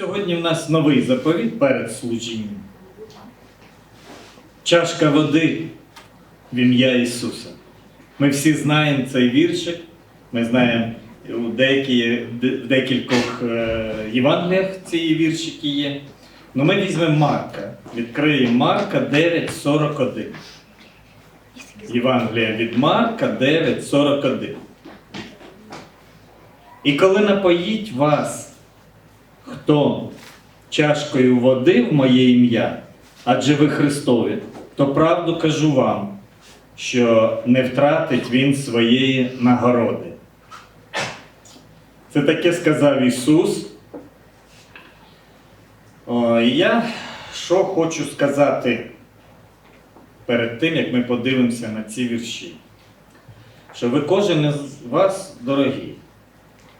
Сьогодні в нас новий заповіт перед служінням. Чашка води в ім'я Ісуса. Ми всі знаємо цей віршик. Ми знаємо у деякі, в декількох е, Євангеліях ці віршики є. Ну ми візьмемо Марка. Відкриємо Марка 9.41. Євангелія від Марка 9.41. І коли напоїть вас хто чашкою води в моє ім'я, адже ви Христові, то правду кажу вам, що не втратить він своєї нагороди. Це таке сказав Ісус. О, я що хочу сказати перед тим, як ми подивимося на ці вірші. Що ви кожен із вас дорогі.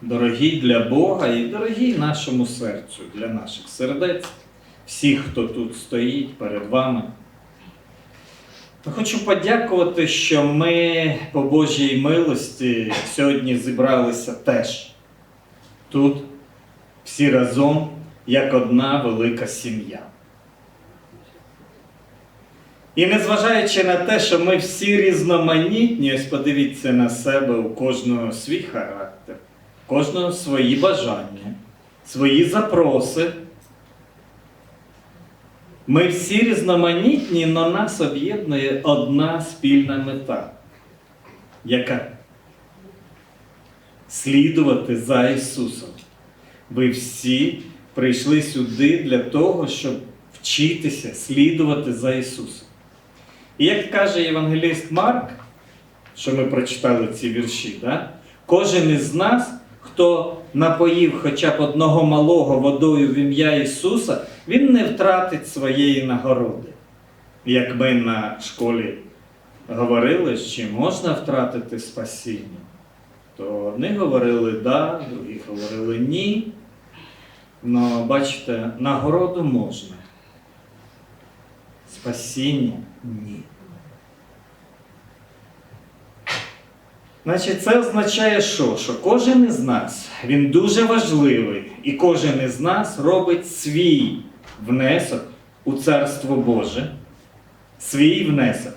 Дорогі для Бога і дорогі нашому серцю, для наших сердець, всіх, хто тут стоїть перед вами. Хочу подякувати, що ми по Божій милості сьогодні зібралися теж тут, всі разом, як одна велика сім'я. І незважаючи на те, що ми всі різноманітні, ось подивіться на себе, у кожного свій характер, кожного свої бажання, свої запроси. Ми всі різноманітні, але нас об'єднує одна спільна мета. Яка? Слідувати за Ісусом. Ви всі прийшли сюди для того, щоб вчитися слідувати за Ісусом. І як каже Євангеліст Марк, що ми прочитали ці вірші, да? кожен із нас, хто напоїв хоча б одного малого водою в ім'я Ісуса, він не втратить своєї нагороди. Як ми на школі говорили, чи можна втратити спасіння, то одні говорили да, другі говорили ні. Но бачите, нагороду можна. Спасіння ні. Значить, це означає, що? що кожен із нас, він дуже важливий, і кожен із нас робить свій внесок у Царство Боже, свій внесок.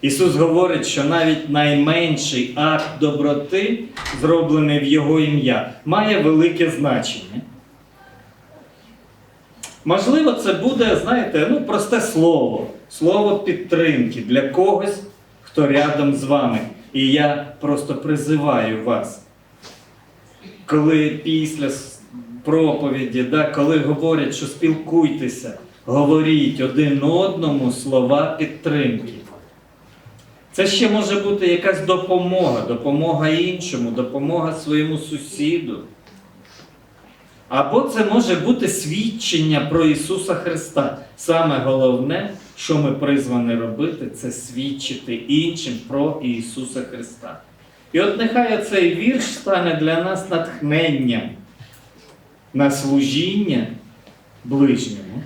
Ісус говорить, що навіть найменший акт доброти, зроблений в Його ім'я, має велике значення. Можливо, це буде, знаєте, ну, просте слово, слово підтримки для когось, хто рядом з вами. І я просто призиваю вас, коли після проповіді, да, коли говорять, що спілкуйтеся, говоріть один одному слова підтримки. Це ще може бути якась допомога, допомога іншому, допомога своєму сусіду. Або це може бути свідчення про Ісуса Христа. Саме головне, що ми призвані робити, це свідчити іншим про Ісуса Христа. І от нехай цей вірш стане для нас натхненням на служіння ближньому.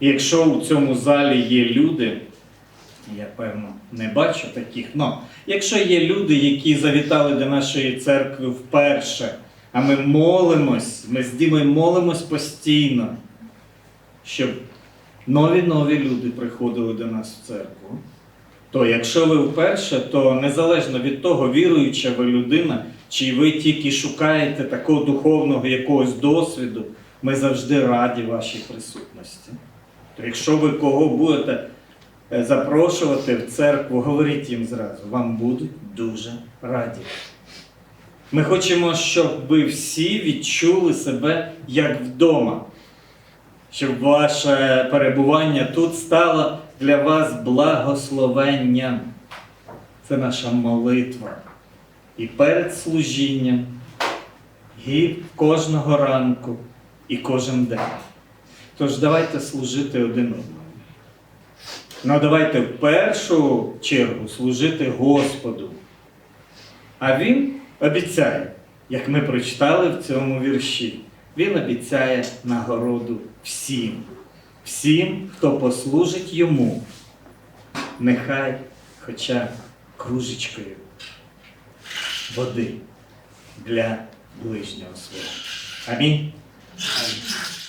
Якщо у цьому залі є люди, я певно не бачу таких, але якщо є люди, які завітали до нашої церкви вперше, а ми молимось, ми з Дімою молимось постійно, щоб нові нові люди приходили до нас в церкву. То якщо ви вперше, то незалежно від того, віруюча ви людина, чи ви тільки шукаєте такого духовного якогось досвіду, ми завжди раді вашій присутності. То якщо ви кого будете е, запрошувати в церкву, говоріть їм зразу, вам будуть дуже раді. Ми хочемо, щоб ви всі відчули себе як вдома, щоб ваше перебування тут стало для вас благословенням. Це наша молитва. І перед служінням, і кожного ранку, і кожен день. Тож давайте служити один одному. Ну давайте в першу чергу служити Господу. А Він обіцяє, як ми прочитали в цьому вірші, Він обіцяє нагороду всім, всім, хто послужить йому, нехай хоча кружечкою води для ближнього свого. Амінь. Амінь.